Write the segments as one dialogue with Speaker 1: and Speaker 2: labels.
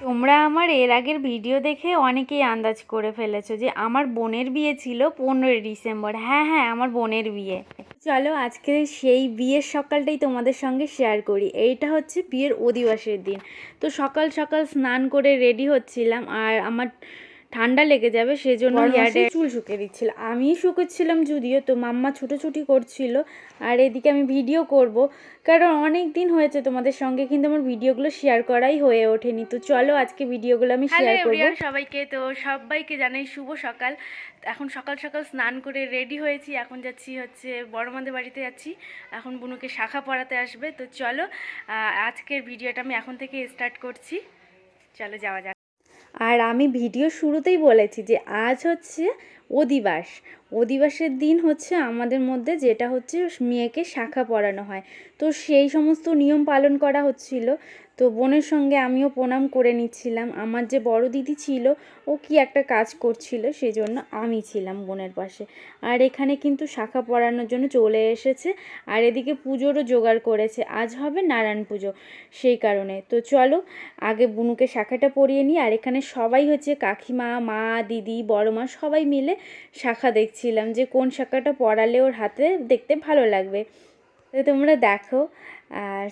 Speaker 1: তোমরা আমার এর আগের ভিডিও দেখে অনেকেই আন্দাজ করে ফেলেছো যে আমার বোনের বিয়ে ছিল পনেরোই ডিসেম্বর। হ্যাঁ হ্যাঁ আমার বোনের বিয়ে। চলো আজকে সেই বিয়ের সকালটাই তোমাদের সঙ্গে শেয়ার করি। এইটা হচ্ছে বিয়ের অধিবাসের দিন। তো সকাল সকাল স্নান করে রেডি হচ্ছিলাম আর আমার ঠান্ডা লেগে যাবে সেজন্য হেয়ারে চুল শুকিয়ে দিচ্ছিল। আমি শুকোচ্ছিলাম যদিও তো মাম্মা ছুটোছুটি করছিল। আর এদিকে আমি ভিডিও করব। কারণ অনেক দিন হয়েছে তোমাদের সঙ্গে কিন্তু আমার ভিডিওগুলো শেয়ার করাই হয়ে ওঠেনি। তো চলো আজকে ভিডিওগুলো আমি শেয়ার করব। সবাইকে তো সবাইকে জানাই শুভ সকাল। এখন সকাল সকাল স্নান করে রেডি হয়েছি। এখন যাচ্ছি হচ্ছে বড়মাদের বাড়িতে যাচ্ছি। এখন বুনুকে শাখা পড়াতে আসবে। তো চলো আজকের ভিডিওটা আমি এখন থেকে স্টার্ট করছি। চলো যাওয়া যাক। আর আমি ভিডিও শুরুতেই বলেছি যে আজ হচ্ছে অধিবাস। অধিবাসের দিন হচ্ছে আমাদের মধ্যে যেটা হচ্ছে মেয়েকে শাখা পরানো হয়। তো সেই সমস্ত নিয়ম পালন করা হচ্ছিল। তো বোনের সঙ্গে আমিও প্রণাম করে নিচ্ছিলাম। আমার যে বড় দিদি ছিল, ও কি একটা কাজ করছিল সেই জন্য আমি ছিলাম বোনের পাশে। আর এখানে কিন্তু শাখা পরানোর জন্য চলে এসেছে, আর এদিকে পুজোরও জোগাড় করেছে। আজ হবে নারায়ণ পুজো সেই কারণে। তো চলো, আগে বুনুকে শাখাটা পরিয়ে নিই, আর এখানে সবাই হচ্ছে কাকিমা, মা, দিদি বড় মা সবাই মিলে শাখা দেখছিলাম যে কোন শাখাটা পড়ালে ওর হাতে দেখতে ভালো লাগবে। তো তোমরা দেখো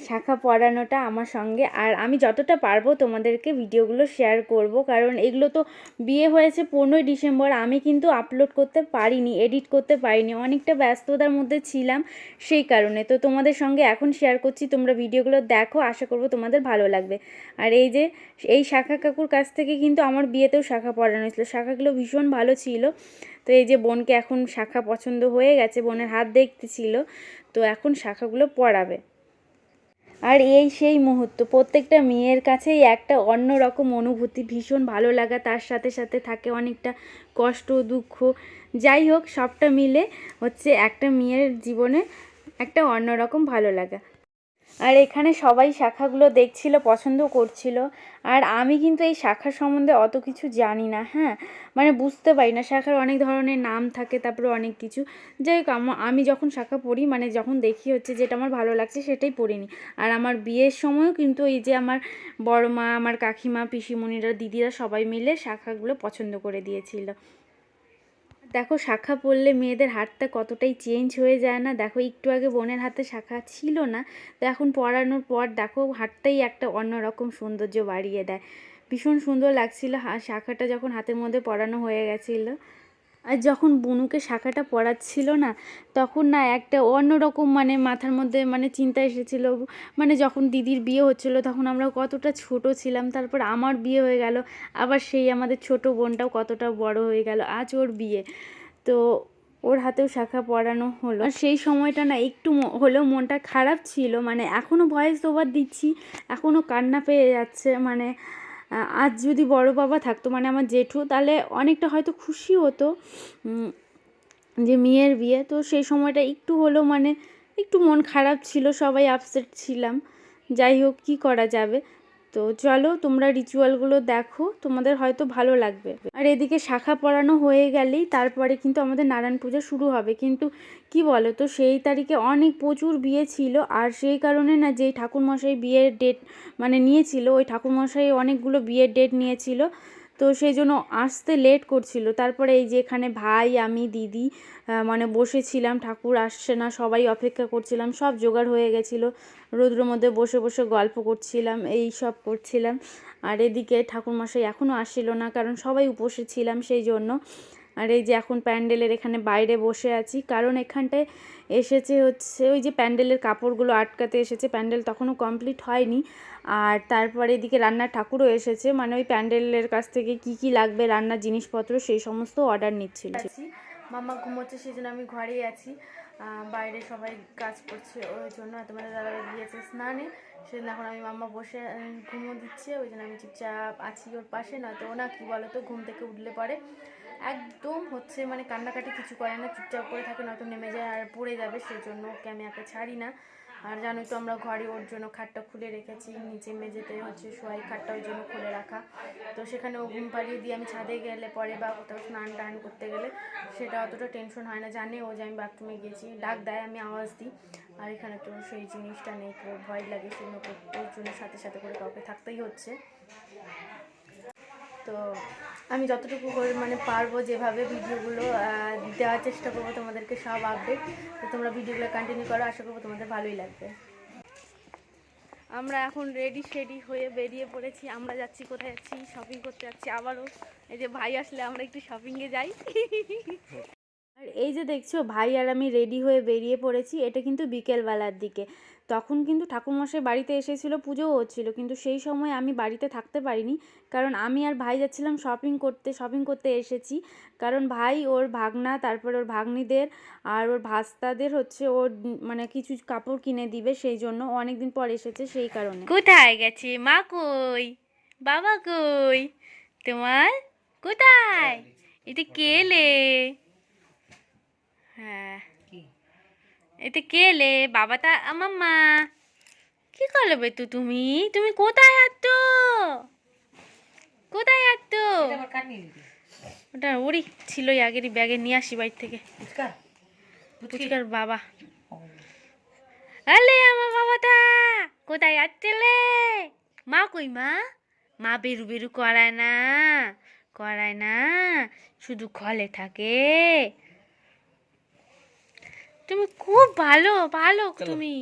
Speaker 1: শাখা পরানোটা আমার সঙ্গে। আর আমি যতটা পারব তোমাদেরকে ভিডিওগুলো শেয়ার করব, কারণ এগুলো তো বিয়ে হয়েছে পনেরোই ডিসেম্বর, আমি কিন্তু আপলোড করতে পারিনি এডিট করতে পারিনি, অনেকটা ব্যস্ততার মধ্যে ছিলাম সেই কারণে। তো তোমাদের সঙ্গে এখন শেয়ার করছি, তোমরা ভিডিওগুলো দেখো, আশা করব তোমাদের ভালো লাগবে। আর এই যে, এই শাখা কাকুর কাছ থেকে কিন্তু আমার বিয়েতেও শাখা পরানো হয়েছিল, শাখাগুলো ভীষণ ভালো ছিল। তো এই যে বোনকে এখন শাখা পছন্দ হয়ে গেছে, বোনের হাত দেখতেছিল তো এখন শাখাগুলো পরাবে আর এই সেই মুহূর্ত, প্রত্যেকটা মেয়ের কাছেই একটা অন্য রকম অনুভূতি, ভীষণ ভালো লাগা, তার সাথে সাথে থাকে অনেকটা কষ্ট, দুঃখ। যাই হোক, সবটা মিলে হচ্ছে একটা মেয়ের জীবনে একটা অন্যরকম ভালো লাগা। আর এখানে সবাই শাখাগুলো দেখছিল, পছন্দ করছিল। আর আমি কিন্তু এই শাখার সম্বন্ধে অত কিছু জানি না হ্যাঁ? মানে বুঝতে পারি না, শাখার অনেক ধরনের নাম থাকে, তারপরে অনেক কিছু। যাই হোক, আমি যখন শাখা পড়ি মানে যখন দেখি হচ্ছে যেটা আমার ভালো লাগছে, সেটাই পড়িনি আর আমার বিয়ের সময়ও কিন্তু এই যে আমার বড় মা, আমার কাকিমা, পিসিমণিরা, দিদিরা সবাই মিলে শাখাগুলো পছন্দ করে দিয়েছিল। দেখো, শাখা পড়লে মেয়েদের হাতটা কতটাই চেঞ্জ হয়ে যায় না? দেখো, একটু আগে বোনের হাতে শাখা ছিল না, তো এখন পড়ানোর পর দেখো, হাতটাই একটা অন্যরকম সৌন্দর্য বাড়িয়ে দেয়। ভীষণ সুন্দর লাগছিল শাখাটা যখন হাতের মধ্যে পড়ানো হয়ে গেছিল। আর যখন বুনুকে শাখাটা পরাচ্ছিল না, তখন না একটা অন্যরকম মানে মাথার মধ্যে মানে চিন্তা এসেছিল। মানে যখন দিদির বিয়ে হচ্ছিল, তখন আমরা কতটা ছোট ছিলাম, তারপর আমার বিয়ে হয়ে গেল, আবার সেই আমাদের ছোট বোনটাও কতটা বড় হয়ে গেল, আজ ওর বিয়ে। তো ওর হাতেও শাখা পড়ানো হলো। আর সেই সময়টা না একটু হলেও মনটা খারাপ ছিল মানে এখনও ভয়েস ওভার দিচ্ছি এখনও কান্না পেয়ে যাচ্ছে মানে আজ যদি বড় বাবা থাকতো মানে আমার জেঠু, তাহলে অনেকটা হয়তো খুশি হতো যে মেয়ের বিয়ে। তো সেই সময়টা একটু হলেও মানে একটু মন খারাপ ছিল, সবাই আপসেট ছিলাম। যাই হোক, কী করা যাবে? তো চলো তোমরা রিচুয়ালগুলো দেখো, তোমাদের হয়তো ভালো লাগবে। আর এদিকে শাখা পড়ানো হয়ে গেলেই তারপরে কিন্তু আমাদের নারায়ণ পূজা শুরু হবে। কিন্তু কি বলো তো সেই তারিখে অনেক প্রচুর বিয়ে ছিল, আর সেই কারণে না যেই ঠাকুরমশাই বিয়ের ডেট মানে নিয়েছিল, ওই ঠাকুরমশাই অনেকগুলো বিয়ের ডেট নিয়েছিল। তো সেই জন্য আসতে লেট করছিল। তারপরে এই যে এখানে ভাই, আমি, দিদি মানে বসেছিলাম, ঠাকুর আসছে না, সবাই অপেক্ষা করছিলাম, সব জোগাড় হয়ে গেছিল। রোদ্রের মধ্যে বসে বসে গল্প করছিলাম, এই সব করছিলাম। আর এদিকে ঠাকুরমশাই এখনও আসছিল না, কারণ সবাই উপসে ছিলাম সেই জন্য। আর এই যে এখন প্যান্ডেলের এখানে বাইরে বসে আছি, কারণ এখানটায় এসেছে হচ্ছে ওই যে প্যান্ডেলের কাপড়গুলো আটকাতে এসেছে, প্যান্ডেল তখনও কমপ্লিট হয়নি। আর তারপরে এদিকে রান্নার ঠাকুরও এসেছে মানে ওই প্যান্ডেলের কাছ থেকে কি কি লাগবে, রান্নার জিনিসপত্র সেই সমস্ত অর্ডার নিচ্ছিল। মামা ঘুমোচ্ছে সেই জন্য আমি ঘরেই আছি। বাইরে সবাই কাজ করছে, ওই জন্য তোমাদের দাদা গিয়েছে স্নানে, সেজন্য এখন আমি মাম্মা বসে ঘুমো দিচ্ছে, ওই জন্য আমি চুপচাপ আছি ওর পাশে, নয়তো ও না, কি বলো তো ঘুম থেকে উঠলে পরে। একদম হচ্ছে মানে কান্নাকাটি কিছু করে না, চুপচাপ করে থাকে, নয়তো নেমে যায় আর পড়ে যাবে সেই জন্য ওকে আমি একা ছাড়ি না। আর জানোই তো আমরা ঘরে ওর জন্য খাটটা খুলে রেখেছি, নিচে মেঝেতে হচ্ছে শোয়াই খাটটা ওই জন্য খুলে রাখা। তো সেখানে ও ঘুম পাড়িয়ে দিয়ে আমি ছাদে গেলে পরে বা কোথাও স্নান টান করতে গেলে সেটা অতটা টেনশন হয় না। জানে ও যে আমি বাথরুমে গেছি, ডাক দেয় আমি আওয়াজ দিই। আর এখানে তো সেই জিনিসটা নেই তো ভয় লাগে ওর- ওর জন্য সাথে সাথে করে কাউকে থাকতেই হচ্ছে। তো আমি যতটুকু মানে পারব যেভাবে ভিডিওগুলো দেওয়ার চেষ্টা করব তোমাদেরকে সব আপডেট তো তোমরা ভিডিওগুলো কন্টিনিউ করো, আশা করব তোমাদের ভালোই লাগবে। আমরা এখন রেডি শেডি হয়ে বেরিয়ে পড়েছি। আমরা যাচ্ছি, কোথায় যাচ্ছি? শপিং করতে যাচ্ছি। আবারও এই যে ভাই আসলে আমরা একটু শপিংয়ে যাই। আর এই যে দেখছ ভাই আর আমি রেডি হয়ে বেরিয়ে পড়েছি এটা কিন্তু বিকেলবেলার দিকে। তখন কিন্তু ঠাকুরমশাই বাড়িতে এসেছিল পুজোও হচ্ছিল কিন্তু সেই সময় আমি বাড়িতে থাকতে পারিনি। কারণ আমি আর ভাই যাচ্ছিলাম শপিং করতে শপিং করতে এসেছি। কারণ ভাই ওর ভাগনা তারপর ওর ভাগ্নিদের আর ওর ভাস্তাদের হচ্ছে ওর মানে কিছু কাপড় কিনে দিবে সেই জন্য অনেকদিন পর এসেছে সেই কারণে। কোথায় গেছে? মা কই? বাবা কই? তোমার? কোথায়? এটা কেলে হ্যাঁ। এতে কেলে বাবাটা মাম্মা। কি করবে তো তুমি? তুমি কোথায় আছো? কোথায়
Speaker 2: নিবি।
Speaker 1: ওটা ওরই ছিলই আগেরই ব্যাগে নিয়ে আসি বাড়ি থেকে।
Speaker 2: ফুচকা?
Speaker 1: পুচকার বাবা। আলে আমার বাবাটা কোথায় আসছিলে মা কই মা? মা বেরু বেরু করায় না করায় না। শুধু খলে থাকে। তুমি খুব ভালো ভালো তুমি।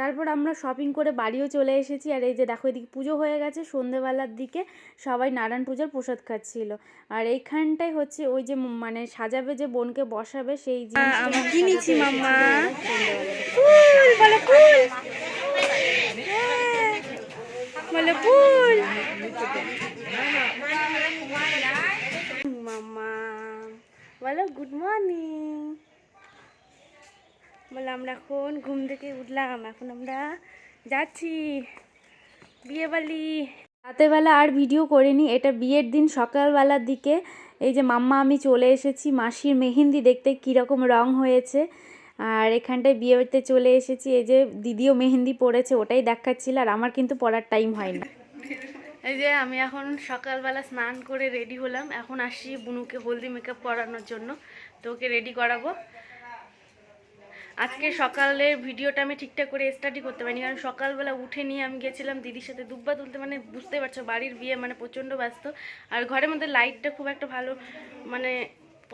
Speaker 2: তারপর
Speaker 1: আমরা শপিং করে বাড়িও চলে এসেছি। আর এই যে দেখো এদিকে পুজো হয়ে গেছে। সন্ধেবেলার দিকে সবাই নারায়ণ পূজার প্রসাদ খাচ্ছিল। আর এইখানটাই হচ্ছে ওই যে মানে সাজাবে যে বোনকে বসাবে সেই আমি কিনেছি মাম্মা। ফুল বলো ফুল বলো ফুল মাম্মা বলো গুড মর্নিং বলে, আমরা এখন ঘুম থেকে উঠলাম, এখন আমরা যাচ্ছি বিয়ে বাড়ি রাতেরবেলা আর ভিডিও করিনি, এটা বিয়ের দিন সকালবেলার দিকে। এই যে মাম্মা, আমি চলে এসেছি, মাসির মেহেন্দি দেখতে কীরকম রং হয়েছে। আর এখানটায় বিয়ে বাড়িতে চলে এসেছি, এই যে দিদিও মেহেন্দি পড়েছে ওটাই দেখাচ্ছিল, আর আমার কিন্তু পড়ার টাইম হয়নি। এই যে আমি এখন সকালবেলা স্নান করে রেডি হলাম। এখন আসি বুনুকে হলদি মেকআপ করানোর জন্য। তো ওকে রেডি করাবো। আজকে সকালের ভিডিওটা আমি ঠিকঠাক করে স্টাডি করতে পারিনি। কারণ সকালবেলা উঠে নিয়ে আমি গেছিলাম দিদির সাথে দুব্বা তুলতে। মানে বুঝতে পারছ, বাড়ির বিয়ে মানে প্রচণ্ড ব্যস্ত। আর ঘরের মধ্যে লাইটটা খুব একটা ভালো মানে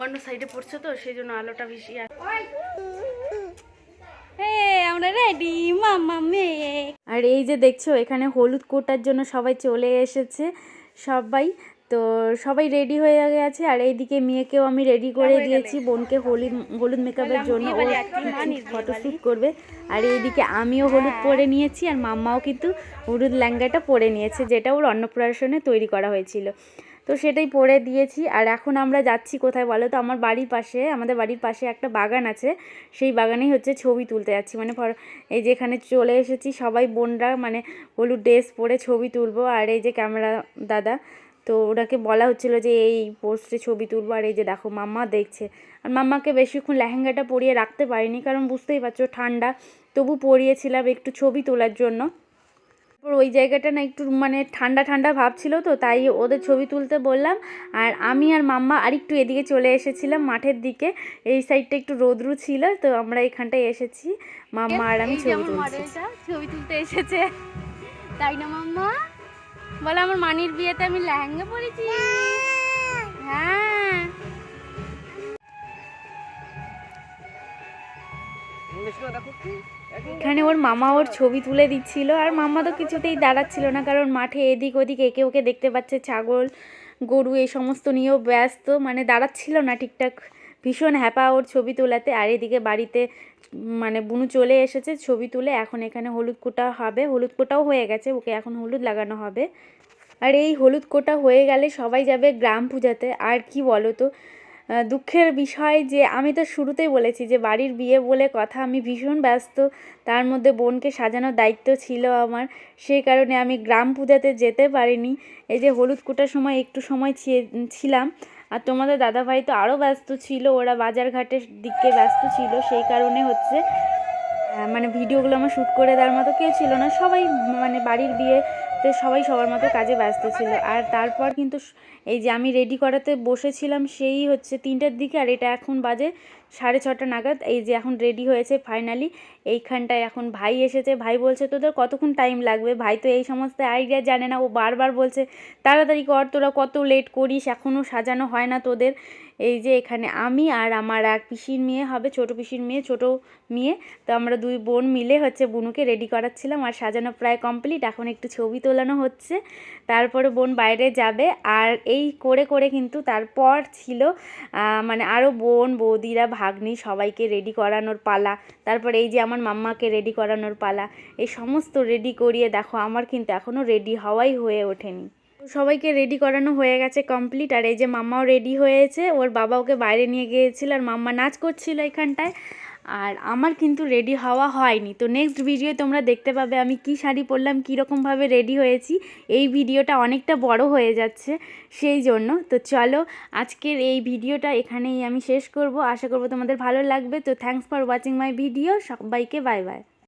Speaker 1: অন্য সাইডে পড়ছে তো, সেই জন্য আলোটা বেশি আমরা রেডি মাম্মা মেয়ে আর এই যে দেখছ এখানে হলুদ কোটার জন্য সবাই চলে এসেছে সবাই। তো সবাই রেডি হয়ে গেছে আর এইদিকে মেয়েকেও আমি রেডি করে দিয়েছি বোনকে হলুদ হলুদ মেকআপের জন্য ও ফটোশ্যুট করবে। আর এইদিকে আমিও হলুদ পরে নিয়েছি আর মাম্মাও কিন্তু হলুদ ল্যাঙ্গাটা পরে নিয়েছে যেটা ওর অন্নপ্রাশনে তৈরি করা হয়েছিল। তো সেটাই পরে দিয়েছি। আর এখন আমরা যাচ্ছি কোথায় বলো তো? আমার বাড়ির পাশে, আমাদের বাড়ির পাশে একটা বাগান আছে। সেই বাগানেই হচ্ছে ছবি তুলতে যাচ্ছি। মানে এই যে এখানে চলে এসেছি সবাই বোনরা মানে হলুদ ড্রেস পরে ছবি তুলবো। আর এই যে ক্যামেরা দাদা, তো ওনাকে বলা হচ্ছিল যে এই পোস্টে ছবি তুলবো। আর এই যে দেখো, মাম্মা দেখছে। আর মাম্মাকে বেশিক্ষণ লেহেঙ্গাটা পরিয়ে রাখতে পারিনি, কারণ বুঝতেই পারছ ঠান্ডা। তবু পরিয়েছিলাম একটু ছবি তোলার জন্য। তারপর ওই জায়গাটা না একটু মানে ঠান্ডা ঠান্ডা ভাব ছিল তো তাই ওদের ছবি তুলতে বললাম। আর আমি আর মাম্মা আরেকটু এদিকে চলে এসেছিলাম মাঠের দিকে এই সাইডটা একটু রোদ্রু ছিল তো আমরা এখানটায় এসেছি। মাম্মা আর আমি ছবি তুলছি। ছবি তুলতে এসেছে। তাই না মাম্মা? বলে আমার মানির বিয়েতে আমি লেহেঙ্গা পরেছি। হ্যাঁ।
Speaker 2: দেখো
Speaker 1: এখানে ওর মামা ওর ছবি তুলে দিচ্ছিল, আর মামা তো কিছুতেই দাঁড়াচ্ছিল না, কারণ মাঠে এদিক ওদিক একে ওকে দেখতে পাচ্ছে, ছাগল, গরু এই সমস্ত নিয়েও ব্যস্ত মানে দাঁড়াচ্ছিল না ঠিকঠাক, ভীষণ হ্যাপা ওর ছবি তোলাতে, আর এদিকে বাড়িতে মানে বুনু চলে এসেছে ছবি তুলে, এখন এখানে হলুদ কোটা হবে, হলুদ কোটাও হয়ে গেছে, ওকে এখন হলুদ লাগানো হবে, আর এই হলুদ কোটা হয়ে গেলে সবাই যাবে গ্রাম পূজাতে, আর কি বলো তো দুঃখের বিষয় যে আমি তো শুরুতেই বলেছি যে বাড়ির বিয়ে বলে কথা, আমি ভীষণ ব্যস্ত। তার মধ্যে বোনকে সাজানোর দায়িত্ব ছিল আমার। সেই কারণে আমি গ্রাম পূজাতে যেতে পারিনি। এই যে হলুদ কুটার সময় একটু সময় ছিলাম। আর তোমাদের দাদাভাই তো আরও ব্যস্ত ছিল, ওরা বাজারঘাটের দিকে ব্যস্ত ছিল। সেই কারণে হচ্ছে মানে ভিডিওগুলো আমার শ্যুট করে দেওয়ার মতো কেউ ছিল না। সবাই মানে বাড়ির বিয়েতে সবাই সবার মতো কাজে ব্যস্ত ছিল। আর তারপর কিন্তু এই যে আমি রেডি করাতে বসেছিলাম সেই হচ্ছে তিনটার দিকে আর এটা এখন বাজে সাড়ে ছটা নাগাদ। এই যে এখন রেডি হয়েছে ফাইনালি এইখানটায় এখন ভাই এসেছে। ভাই বলছে, তোদের কতক্ষণ টাইম লাগবে? ভাই তো এই সমস্ত আইডিয়া জানে না। ও বারবার বলছে, তাড়াতাড়ি কর, তোরা কত লেট করিস? এখনও সাজানো হয় না তোদের। এই যে এখানে আমি আর আমার এক পিসির মেয়ে হবে, ছোট পিসির মেয়ে, ছোট মেয়ে। তো আমরা দুই বোন মিলে হচ্ছে বুনুকে রেডি করাচ্ছিলাম আর সাজানো প্রায় কমপ্লিট এখন একটু ছবি তোলানো হচ্ছে। তারপরে বোন বাইরে যাবে আর এই করে করে কিন্তু তারপর ছিল মানে আরও বোন, বৌদিরা, ভাগ্নি সবাইকে রেডি করানোর পালা। তারপর এই যে আমার মাম্মাকে রেডি করানোর পালা। এই সমস্ত রেডি করিয়ে দেখো, আমার কিন্তু এখনও রেডি হওয়াই হয়ে ওঠেনি। সবাইকে রেডি করানো হয়ে গেছে কমপ্লিট আর এই যে মাম্মাও রেডি হয়েছে, ওর বাবা ওকে বাইরে নিয়ে গিয়েছিল আর মাম্মা নাচ করছিল এখানটায়। আর আমার কিন্তু রেডি হওয়া হয়নি। তো নেক্সট ভিডিও তোমরা দেখতে পাবে আমি কি শাড়ি পরলাম কীরকমভাবে রেডি হয়েছি। এই ভিডিওটা অনেকটা বড় হয়ে যাচ্ছে সেই জন্য। তো চলো আজকের এই ভিডিওটা এখানেই আমি শেষ করব। আশা করব তোমাদের ভালো লাগবে। তো thanks for watching my video সবাইকে বাই বাই